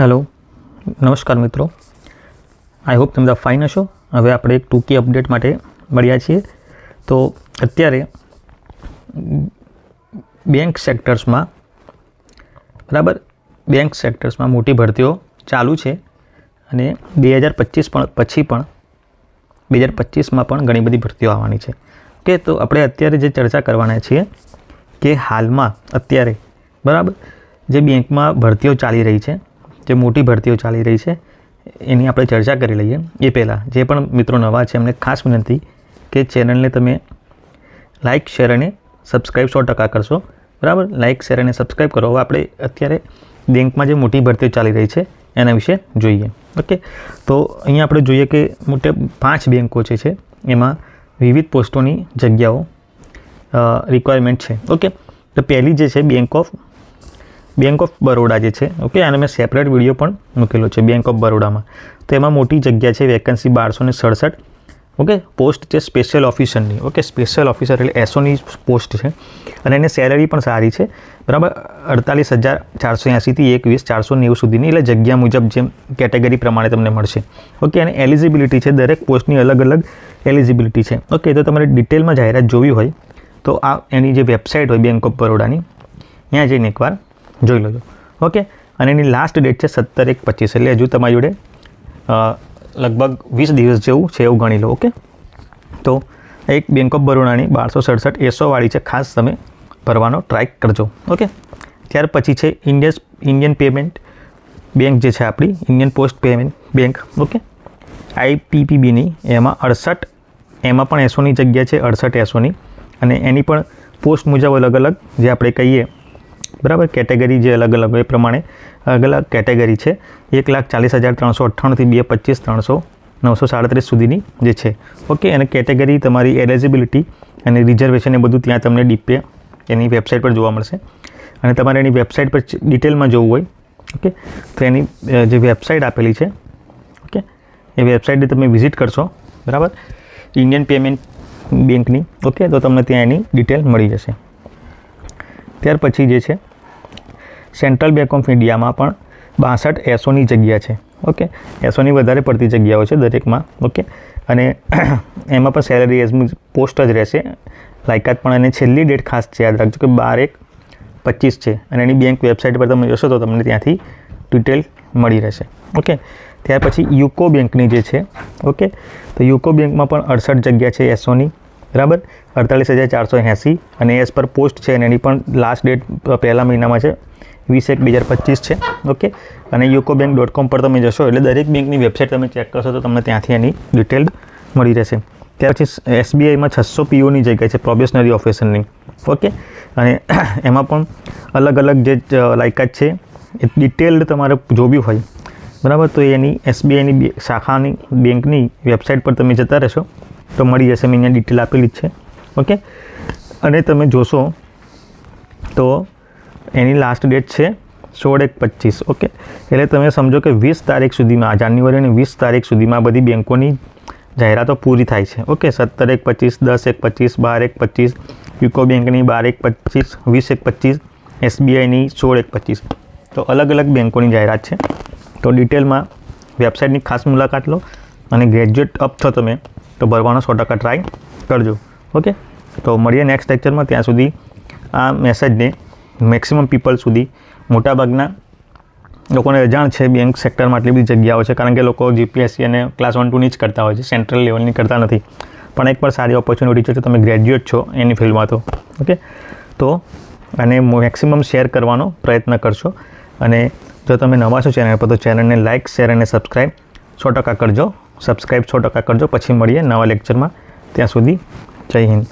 Hello. નમસ્કાર મિત્રો. I hope તમે બધા ફાઇન હશો. હવે આપણે એક ટૂંકી અપડેટ માટે મળ્યા છીએ. તો અત્યારે બેંક સેક્ટર્સમાં બરાબર? બેંક સેક્ટર્સમાં મોટી ભરતીઓ ચાલુ છે. અને બે હજાર પચીસ પણ, પછી પણ, બે હજાર પચીસમાં પણ ઘણી બધી ભરતીઓ આવવાની છે. ઓકે, તો આપણે અત્યારે જે ચર્ચા કરવાના છીએ કે હાલમાં અત્યારે, બરાબર? જે બેંકમાં ભરતીઓ ચાલી રહી છે જે મોટી ભરતીઓ ચાલી રહી છે, એની આપણે ચર્ચા કરી લઈએ. એ પહેલાં, જે પણ મિત્રો નવા છે, એમને ખાસ વિનંતી કે ચેનલને તમે લાઇક શેર અને સબસ્ક્રાઈબ સો ટકા કરશો. બરાબર? લાઇક શેર અને સબસ્ક્રાઈબ કરો. હવે આપણે અત્યારે બેંકમાં જે મોટી ભરતીઓ ચાલી રહી છે, એના વિશે જોઈએ. ઓકે? તો અહીંયા આપણે જોઈએ કે મોટે પાંચ બેન્કો જે છે, એમાં વિવિધ પોસ્ટોની જગ્યાઓ રિક્વાયરમેન્ટ છે. ઓકે? તો પહેલી જે છે bank of bank of Baroda જે છે ઓકે આને મેં સેપરેટ વીડિયો પણ મૂકેલો છે બેંક ઓફ બરોડામાં તો એમાં મોટી જગ્યા છે વેકન્સી બારસો ને સડસઠ ઓકે પોસ્ટ છે સ્પેશિયલ ઓફિસરની ઓકે સ્પેશિયલ ઓફિસર એટલે એસોની પોસ્ટ છે. અને એની સેલરી પણ સારી છે, બરાબર, અડતાલીસ હજાર ચારસો એંસીથી એકવીસ, ચારસો નેવું સુધીની, એટલે જગ્યા મુજબ જેમ કેટેગરી પ્રમાણે તમને મળશે. ઓકે અને એલિજિબિલિટી છે, દરેક પોસ્ટની અલગ અલગ એલિજિબિલિટી છે. ઓકે તો તમારે ડિટેલમાં જાહેરાત જોવી હોય, તો આ એની જે વેબસાઇટ હોય બેંક ઓફ બરોડાની ત્યાં જઈને એકવાર જોઈ લેજો. ઓકે અને એની લાસ્ટ ડેટ છે સત્તર એક પચીસ એટલે હજુ તમારી જોડે લગભગ વીસ દિવસ જેવું છે એવું ગણી લો ઓકે તો એક બેંક ઓફ બરોડાની બારસો સડસઠ એસોવાળી છે, ખાસ તમે ભરવાનો ટ્રાય કરજો ઓકે ત્યાર પછી છે ઇન્ડિયસ ઇન્ડિયન પેમેન્ટ બેંક જે છે આપણી Indian post payment bank okay આઈપીપીબીની એમાં અડસઠ, એમાં પણ એસોની જગ્યા છે અડસઠ એસોની, અને એની પણ પોસ્ટ મુજબ અલગ અલગ જે આપણે કહીએ બરાબર? કેટેગરી જે અલગ અલગ એ પ્રમાણે અલગ અલગ કેટેગરી છે. એક લાખ ચાલીસ હજાર ત્રણસો અઠ્ઠાણુંથી બે પચીસ ત્રણસો નવસો સાડત્રીસ સુધીની જે છે. ઓકે, અને કેટેગરી તમારી એલિજિબિલિટી અને રિઝર્વેશન એ બધું ત્યાં તમને ડીપે એની વેબસાઇટ પર જોવા મળશે. અને તમારે એની વેબસાઇટ પર ડિટેલમાં જોવું હોય, ઓકે? તો એની જે વેબસાઇટ આપેલી છે, ઓકે? એ વેબસાઇટે તમે વિઝિટ કરશો, બરાબર? ઇન્ડિયન પેમેન્ટ બેંકની ઓકે? તો તમને ત્યાં એની ડિટેલ મળી જશે. ત્યાર પછી જે છે સેન્ટ્રલ બેંક ઓફ ઇન્ડિયામાં પણ બાસઠ એસોની જગ્યા છે, ઓકે? એસોની વધારે પડતી જગ્યાઓ છે દરેકમાં, ઓકે? અને એમાં પણ સેલરી એઝ પોસ્ટ જ રહેશે. લાયકાત પણ અને છેલ્લી ડેટ ખાસ છે યાદ રાખજો કે બાર એક પચીસ છે અને એની બેંક વેબસાઇટ પર તમે જશો તો તમને ત્યાંથી ડિટેલ મળી રહેશે, ઓકે? ત્યાર પછી યુકો બેંકની જે છે, ઓકે? તો યુકો બેંકમાં પણ અડસઠ જગ્યા છે એસોની. બરાબર? અડતાલીસ હજાર ચારસો એંસી અને એસ પર પોસ્ટ છે અને એની પણ લાસ્ટ ડેટ પહેલા મહિનામાં છે. વીસ એક બે હજાર પચીસ છે. ઓકે? અને યુકો બેંક ડોટ કોમ પર તમે જશો એટલે દરેક બેંકની વેબસાઇટ તમે ચેક કરશો તો તમને ત્યાંથી એની ડિટેલ મળી રહેશે. ત્યાર પછી એસબીઆઈમાં છસો પીઓની જગ્યા છે પ્રોબેશનરી ઓફિસરની ઓકે? અને એમાં પણ અલગ અલગ જે લાયકાત છે, એ ડિટેલ્ડ તમારે જોવી હોય. બરાબર? તો એની એસબીઆઈની શાખાની, બેંકની વેબસાઇટ પર તમે જતા રહેશો. તો મળી જશે, મેં અહીંયા ડિટેલ આપેલી જ છે. ઓકે અને તમે જોશો તો એની લાસ્ટ ડેટ છે સોળ એક પચીસ ઓકે એટલે તમે સમજો કે વીસ તારીખ સુધીમાં જાન્યુઆરીની વીસ તારીખ સુધીમાં બધી બેંકોની જાહેરાતો પૂરી થાય છે ઓકે સત્તર એક પચીસ, દસ એક પચીસ, બાર એક પચીસ, યુકો બેંકની બાર એક પચીસ, વીસ એક પચીસ, એસબીઆઈની સોળ એક પચીસ. તો અલગ અલગ બેંકોની જાહેરાત છે. તો ડિટેલમાં વેબસાઇટની ખાસ મુલાકાત લો અને ગ્રેજ્યુએટ અપ થો તમે. તો ભરવાનો સો ટકા ટ્રાય કરજો. ઓકે તો મળીએ નેક્સ્ટ લેક્ચરમાં ત્યાં સુધી આ મેસેજને મેક્સિમમ પીપલ સુધી મોટાભાગના લોકોને રજાણ છે બેંક સેક્ટરમાં આટલી બધી જગ્યાઓ છે. કારણ કે લોકો જીપીએસસી અને ક્લાસ વન ટુની જ કરતા હોય છે. સેન્ટ્રલ લેવલની કરતા નથી. પણ એક પણ સારી ઓપોર્ચ્યુનિટી છે તમે ગ્રેજ્યુએટ છો એની ફિલ્ડમાં તો. ઓકે તો અને મેક્સિમમ શેર કરવાનો પ્રયત્ન કરશો. અને જો તમે નવા છો ચેનલ પર તો ચેનલને લાઇક શેર અને સબસ્ક્રાઈબ સો ટકા કરજો. સબસ્ક્રાઈબ સો ટકા કરજો. પછી મળીએ નવા લેક્ચરમાં ત્યાં સુધી જય હિન્દ.